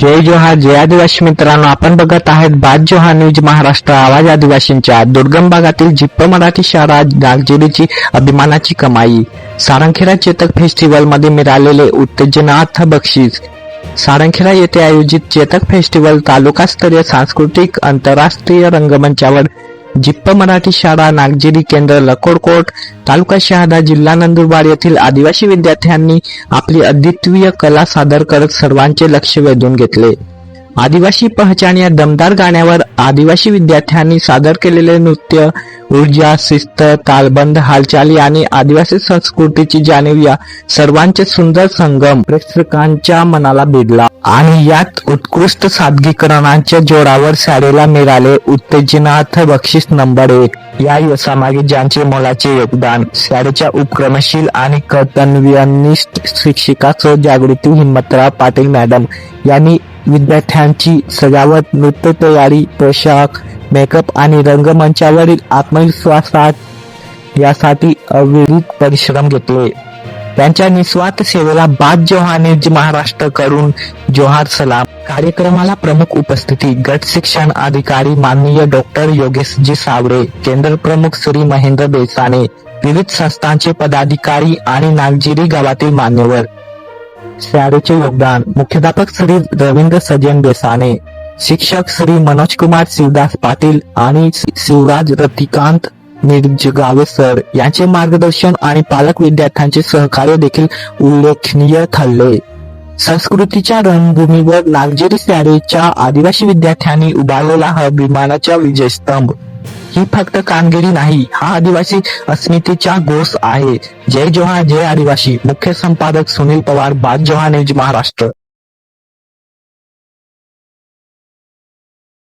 जय जोहार जय आदिवासी मित्रांनो आपण बघत आहेत बाद जोहार न्यूज महाराष्ट्र आवाज आदिवासींच्या दुर्गम भागातील जिप्प मराठी शाळा नागजिरीची अभिमानाची कमाई. सारंगखेडा चेतक फेस्टिवलमध्ये मिळालेले उत्तेजनार्थ बक्षीस. सारंगखेडा येथे आयोजित चेतक फेस्टिवल तालुकास्तरीय सांस्कृतिक आंतरराष्ट्रीय रंगमंचावर जिप्प मराठी शाळा नागजिरी केंद्र लकोडकोट तालुका शहादा जिल्हा नंदुरबार येथील आदिवासी विद्यार्थ्यांनी आपली अद्वितीय कला सादर करत सर्वांचे लक्ष वेधून घेतले. आदिवासी पहचान या दमदार गाण्यावर आदिवासी विद्यार्थ्यांनी सादर केलेले नृत्य ऊर्जा शिस्त तालबंद हालचाली आणि आदिवासी संस्कृतीची जाणीव या सर्वांचे सुंदर संगम प्रेक्षकांच्या मनाला भिडला. आणि यात उत्कृष्ट सादगीकरणांच्या जोरावर शाळेला मिळाले उत्तेजनार्थ बक्षीस नंबर एक. या यशामागे ज्यांचे मोलाचे योगदान शाळेच्या उपक्रमशील आणि कर्तव्यनिष्ठ शिक्षिका सह जागृती हिम्मतराव पाटील मॅडम यांनी विद्यार्थ्यांची सजावट नृत्य तयारी पोशाख मेकअप आणि रंगमंचावरील आत्मविश्वासात यासाठी अविरित परिश्रम घेतले. त्यांच्या निस्वार्थ सेवेला बाद जोहाने महाराष्ट्र करून जोहार सलाम. कार्यक्रमाला प्रमुख उपस्थिती गट शिक्षण अधिकारी माननीय डॉक्टर योगेशजी सावरे केंद्र प्रमुख श्री महेंद्र देसाने विविध संस्थांचे पदाधिकारी आणि नागजिरी गावातील मान्यवर. शाळेचे योगदान मुख्याध्यापक श्री रवींद्र सजन देसाणे शिक्षक श्री मनोज कुमार शिवदास पाटील आणि शिवराज रतिकांत निर्जगावे सर यांचे मार्गदर्शन आणि पालक विद्यार्थ्यांचे सहकार्य देखील उल्लेखनीय ठरले. संस्कृतीच्या रंगभूमीवर नागजिरी सॅरेच्या आदिवासी विद्यार्थ्यांनी उभारलेला हा विमानाचा विजयस्तंभ. ही फक्त कामगिरी नाही हा आदिवासी अस्मितेचा घोष आहे. जय जोहार जय आदिवासी. मुख्य संपादक सुनील पवार बाद जोहान न्यूज महाराष्ट्र.